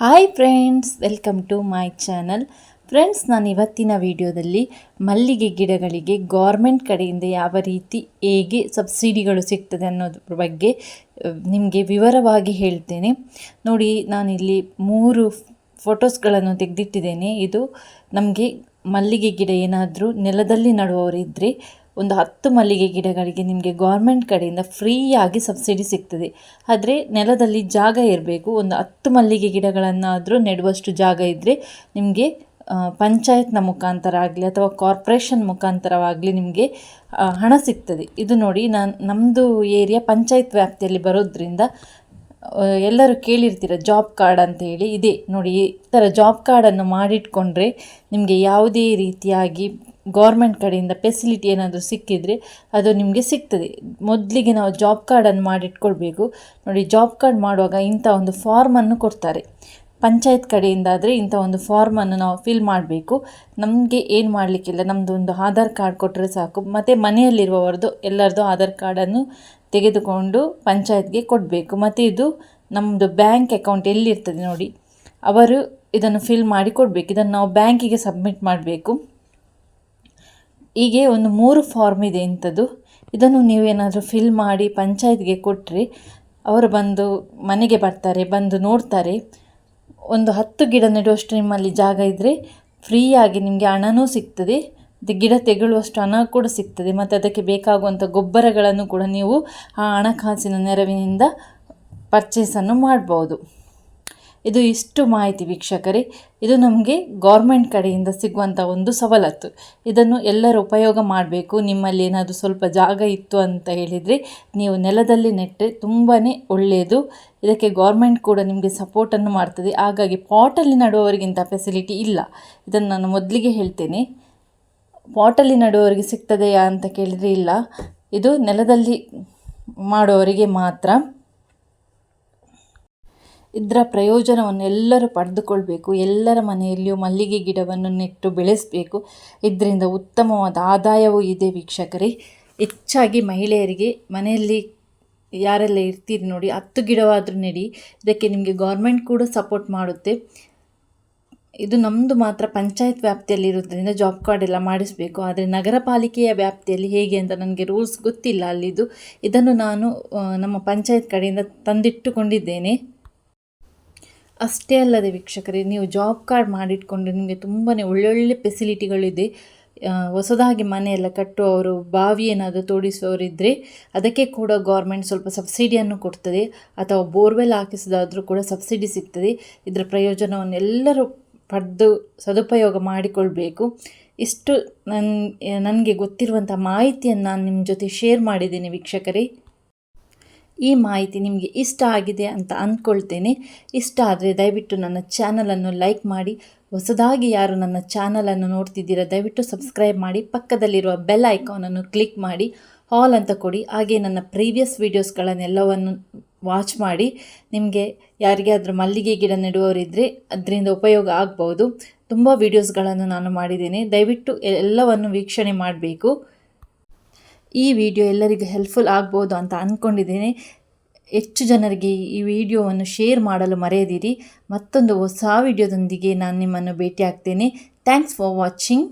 Hi friends, welcome to my channel. Friends, ನಾನು ಇವತ್ತಿನ ವಿಡಿಯೋದಲ್ಲಿ ಮಲ್ಲಿಗೆ ಗಿಡಗಳಿಗೆ ಗೌರ್ಮೆಂಟ್ ಕಡೆಯಿಂದ ಯಾವ ರೀತಿ ಹೇಗೆ ಸಬ್ಸಿಡಿಗಳು ಸಿಗ್ತದೆ ಅನ್ನೋದ್ರ ಬಗ್ಗೆ ನಿಮಗೆ ವಿವರವಾಗಿ ಹೇಳ್ತೇನೆ. ನೋಡಿ, ನಾನಿಲ್ಲಿ ಮೂರು ಫೋಟೋಸ್ಗಳನ್ನು ತೆಗೆದಿಟ್ಟಿದ್ದೇನೆ. ಇದು ನಮಗೆ ಮಲ್ಲಿಗೆ ಗಿಡ ಏನಾದರೂ ನೆಲದಲ್ಲಿ ನಡುವವರಿದ್ದರೆ ಒಂದು ಹತ್ತು ಮಲ್ಲಿಗೆ ಗಿಡಗಳಿಗೆ ನಿಮಗೆ ಗೌರ್ಮೆಂಟ್ ಕಡೆಯಿಂದ ಫ್ರೀಯಾಗಿ ಸಬ್ಸಿಡಿ ಸಿಗ್ತದೆ. ಆದರೆ ನೆಲದಲ್ಲಿ ಜಾಗ ಇರಬೇಕು. ಒಂದು ಹತ್ತು ಮಲ್ಲಿಗೆ ಗಿಡಗಳನ್ನಾದರೂ ನೆಡುವಷ್ಟು ಜಾಗ ಇದ್ದರೆ ನಿಮಗೆ ಪಂಚಾಯತ್ನ ಮುಖಾಂತರ ಆಗಲಿ ಅಥವಾ ಕಾರ್ಪೊರೇಷನ್ ಮುಖಾಂತರವಾಗಲಿ ನಿಮಗೆ ಹಣ ಸಿಗ್ತದೆ. ಇದು ನೋಡಿ ನಾನು ನಮ್ಮದು ಏರಿಯಾ ಪಂಚಾಯತ್ ವ್ಯಾಪ್ತಿಯಲ್ಲಿ ಬರೋದ್ರಿಂದ ಎಲ್ಲರೂ ಕೇಳಿರ್ತೀರ ಜಾಬ್ ಕಾರ್ಡ್ ಅಂತ ಹೇಳಿ. ಇದೆ ನೋಡಿ, ಈ ಥರ ಜಾಬ್ ಕಾರ್ಡನ್ನು ಮಾಡಿಟ್ಕೊಂಡ್ರೆ ನಿಮಗೆ ಯಾವುದೇ ರೀತಿಯಾಗಿ ಗೌರ್ಮೆಂಟ್ ಕಡೆಯಿಂದ ಫೆಸಿಲಿಟಿ ಏನಾದರೂ ಸಿಕ್ಕಿದರೆ ಅದು ನಿಮಗೆ ಸಿಗ್ತದೆ. ಮೊದಲಿಗೆ ನಾವು ಜಾಬ್ ಕಾರ್ಡನ್ನು ಮಾಡಿಟ್ಕೊಳ್ಬೇಕು. ನೋಡಿ ಜಾಬ್ ಕಾರ್ಡ್ ಮಾಡುವಾಗ ಇಂಥ ಒಂದು ಫಾರ್ಮನ್ನು ಕೊಡ್ತಾರೆ. ಪಂಚಾಯತ್ ಕಡೆಯಿಂದ ಆದರೆ ಇಂಥ ಒಂದು ಫಾರ್ಮನ್ನು ನಾವು ಫಿಲ್ ಮಾಡಬೇಕು. ನಮಗೆ ಏನು ಮಾಡಲಿಕ್ಕಿಲ್ಲ ನಮ್ಮದು ಒಂದು ಆಧಾರ್ ಕಾರ್ಡ್ ಕೊಟ್ಟರೆ ಸಾಕು. ಮತ್ತು ಮನೆಯಲ್ಲಿರುವವರದ್ದು, ಎಲ್ಲರದ್ದು ಆಧಾರ್ ಕಾರ್ಡನ್ನು ತೆಗೆದುಕೊಂಡು ಪಂಚಾಯತ್ಗೆ ಕೊಡಬೇಕು. ಮತ್ತು ಇದು ನಮ್ಮದು ಬ್ಯಾಂಕ್ ಅಕೌಂಟ್ ಎಲ್ಲಿರ್ತದೆ ನೋಡಿ. ಅವರು ಇದನ್ನು ಫಿಲ್ ಮಾಡಿ ಕೊಡಬೇಕು. ಇದನ್ನು ನಾವು ಬ್ಯಾಂಕಿಗೆ ಸಬ್ಮಿಟ್ ಮಾಡಬೇಕು. ಹೀಗೆ ಒಂದು ಮೂರು ಫಾರ್ಮ್ ಇದೆ ಇಂಥದ್ದು. ಇದನ್ನು ನೀವೇನಾದರೂ ಫಿಲ್ ಮಾಡಿ ಪಂಚಾಯತ್ಗೆ ಕೊಟ್ಟರೆ ಅವರು ಬಂದು ಮನೆಗೆ ಬರ್ತಾರೆ, ಬಂದು ನೋಡ್ತಾರೆ. ಒಂದು ಹತ್ತು ಗಿಡ ನೆಡುವಷ್ಟು ನಿಮ್ಮಲ್ಲಿ ಜಾಗ ಇದ್ದರೆ ಫ್ರೀಯಾಗಿ ನಿಮಗೆ ಹಣನೂ ಸಿಗ್ತದೆ. ಗಿಡ ತೆಗೊಳ್ಳುವಷ್ಟು ಹಣ ಕೂಡ ಸಿಗ್ತದೆ. ಮತ್ತು ಅದಕ್ಕೆ ಬೇಕಾಗುವಂಥ ಗೊಬ್ಬರಗಳನ್ನು ಕೂಡ ನೀವು ಆ ಹಣಕಾಸಿನ ನೆರವಿನಿಂದ ಪರ್ಚೇಸನ್ನು ಮಾಡ್ಬೋದು. ಇದು ಇಷ್ಟು ಮಾಹಿತಿ ವೀಕ್ಷಕರೇ. ಇದು ನಮಗೆ ಗೌರ್ಮೆಂಟ್ ಕಡೆಯಿಂದ ಸಿಗುವಂಥ ಒಂದು ಸವಲತ್ತು. ಇದನ್ನು ಎಲ್ಲರೂ ಉಪಯೋಗ ಮಾಡಬೇಕು. ನಿಮ್ಮಲ್ಲಿ ಏನಾದರೂ ಸ್ವಲ್ಪ ಜಾಗ ಇತ್ತು ಅಂತ ಹೇಳಿದರೆ ನೀವು ನೆಲದಲ್ಲಿ ನೆಟ್ಟರೆ ತುಂಬಾ ಒಳ್ಳೆಯದು. ಇದಕ್ಕೆ ಗೌರ್ಮೆಂಟ್ ಕೂಡ ನಿಮಗೆ ಸಪೋರ್ಟನ್ನು ಮಾಡ್ತದೆ. ಹಾಗಾಗಿ ಪಾಟಲ್ಲಿ ನಡುವವರಿಗಿಂತ ಫೆಸಿಲಿಟಿ ಇಲ್ಲ. ಇದನ್ನು ನಾನು ಮೊದಲಿಗೆ ಹೇಳ್ತೇನೆ. ಪಾಟಲ್ಲಿ ನೆಡುವವರಿಗೆ ಸಿಗ್ತದೆಯಾ ಅಂತ ಕೇಳಿದರೆ ಇಲ್ಲ. ಇದು ನೆಲದಲ್ಲಿ ಮಾಡುವವರಿಗೆ ಮಾತ್ರ. ಇದರ ಪ್ರಯೋಜನವನ್ನು ಎಲ್ಲರೂ ಪಡೆದುಕೊಳ್ಬೇಕು. ಎಲ್ಲರ ಮನೆಯಲ್ಲಿಯೂ ಮಲ್ಲಿಗೆ ಗಿಡವನ್ನು ನೆಟ್ಟು ಬೆಳೆಸಬೇಕು. ಇದರಿಂದ ಉತ್ತಮವಾದ ಆದಾಯವೂ ಇದೆ ವೀಕ್ಷಕರೇ. ಹೆಚ್ಚಾಗಿ ಮಹಿಳೆಯರಿಗೆ ಮನೆಯಲ್ಲಿ ಯಾರೆಲ್ಲ ಇರ್ತೀರಿ ನೋಡಿ, ಹತ್ತು ಗಿಡವಾದರೂ ನೆಡಿ. ಇದಕ್ಕೆ ನಿಮಗೆ ಗೌರ್ಮೆಂಟ್ ಕೂಡ ಸಪೋರ್ಟ್ ಮಾಡುತ್ತೆ. ಇದು ನಮ್ಮದು ಮಾತ್ರ ಪಂಚಾಯತ್ ವ್ಯಾಪ್ತಿಯಲ್ಲಿರೋದ್ರಿಂದ ಜಾಬ್ ಕಾರ್ಡ್ ಎಲ್ಲ ಮಾಡಿಸಬೇಕು. ಆದರೆ ನಗರ ಪಾಲಿಕೆಯ ವ್ಯಾಪ್ತಿಯಲ್ಲಿ ಹೇಗೆ ಅಂತ ನನಗೆ ರೂಲ್ಸ್ ಗೊತ್ತಿಲ್ಲ ಅಲ್ಲಿದು. ಇದನ್ನು ನಾನು ನಮ್ಮ ಪಂಚಾಯತ್ ಕಡೆಯಿಂದ ತಂದಿಟ್ಟುಕೊಂಡಿದ್ದೇನೆ. ಅಷ್ಟೇ ಅಲ್ಲದೆ ವೀಕ್ಷಕರೇ, ನೀವು ಜಾಬ್ ಕಾರ್ಡ್ ಮಾಡಿಟ್ಕೊಂಡು ನಿಮಗೆ ತುಂಬಾ ಒಳ್ಳೊಳ್ಳೆ ಫೆಸಿಲಿಟಿಗಳಿದೆ ಹೊಸದಾಗಿ ಮನೆಯೆಲ್ಲ ಕಟ್ಟುವವರು, ಬಾವಿ ಏನಾದರೂ ತೋಡಿಸುವವರಿದ್ದರೆ ಅದಕ್ಕೆ ಕೂಡ ಗೌರ್ಮೆಂಟ್ ಸ್ವಲ್ಪ ಸಬ್ಸಿಡಿಯನ್ನು ಕೊಡ್ತದೆ. ಅಥವಾ ಬೋರ್ವೆಲ್ ಹಾಕಿಸೋದಾದರೂ ಕೂಡ ಸಬ್ಸಿಡಿ ಸಿಗ್ತದೆ. ಇದರ ಪ್ರಯೋಜನವನ್ನು ಎಲ್ಲರೂ ಪಡೆದು ಸದುಪಯೋಗ ಮಾಡಿಕೊಳ್ಬೇಕು. ಇಷ್ಟು ನನ್ನ ನನಗೆ ಗೊತ್ತಿರುವಂಥ ಮಾಹಿತಿಯನ್ನು ನಾನು ನಿಮ್ಮ ಜೊತೆ ಶೇರ್ ಮಾಡಿದ್ದೀನಿ ವೀಕ್ಷಕರೇ. ಈ ಮಾಹಿತಿ ನಿಮಗೆ ಇಷ್ಟ ಆಗಿದೆ ಅಂತ ಅಂದ್ಕೊಳ್ತೇನೆ ಇಷ್ಟ ಆದರೆ ದಯವಿಟ್ಟು ನನ್ನ ಚಾನಲನ್ನು ಲೈಕ್ ಮಾಡಿ. ಹೊಸದಾಗಿ ಯಾರು ನನ್ನ ಚಾನಲನ್ನು ನೋಡ್ತಿದ್ದೀರಾ, ದಯವಿಟ್ಟು ಸಬ್ಸ್ಕ್ರೈಬ್ ಮಾಡಿ. ಪಕ್ಕದಲ್ಲಿರುವ ಬೆಲ್ ಐಕಾನನ್ನು ಕ್ಲಿಕ್ ಮಾಡಿ. ಹಾಲ್ ಅಂತ ಕೊಡಿ. ಹಾಗೆ ನನ್ನ ಪ್ರೀವಿಯಸ್ ವೀಡಿಯೋಸ್ಗಳನ್ನೆಲ್ಲವನ್ನು ವಾಚ್ ಮಾಡಿ ನಿಮಗೆ ಯಾರಿಗಾದರೂ ಮಲ್ಲಿಗೆ ಗಿಡ ನೆಡುವವರಿದ್ದರೆ ಅದರಿಂದ ಉಪಯೋಗ ಆಗ್ಬೋದು. ತುಂಬ ವೀಡಿಯೋಸ್ಗಳನ್ನು ನಾನು ಮಾಡಿದ್ದೇನೆ. ದಯವಿಟ್ಟು ಎಲ್ಲವನ್ನು ವೀಕ್ಷಣೆ ಮಾಡಬೇಕು. ಈ ವಿಡಿಯೋ ಎಲ್ಲರಿಗೂ ಹೆಲ್ಪ್ಫುಲ್ ಆಗ್ಬೋದು ಅಂತ ಅಂದ್ಕೊಂಡಿದ್ದೇನೆ ಹೆಚ್ಚು ಜನರಿಗೆ ಈ ವಿಡಿಯೋವನ್ನು ಶೇರ್ ಮಾಡಲು ಮರೆಯದಿರಿ. ಮತ್ತೊಂದು ಹೊಸ ವಿಡಿಯೋದೊಂದಿಗೆ ನಾನು ನಿಮ್ಮನ್ನು ಭೇಟಿ ಆಗ್ತೇನೆ ಥ್ಯಾಂಕ್ಸ್ ಫಾರ್ ವಾಚಿಂಗ್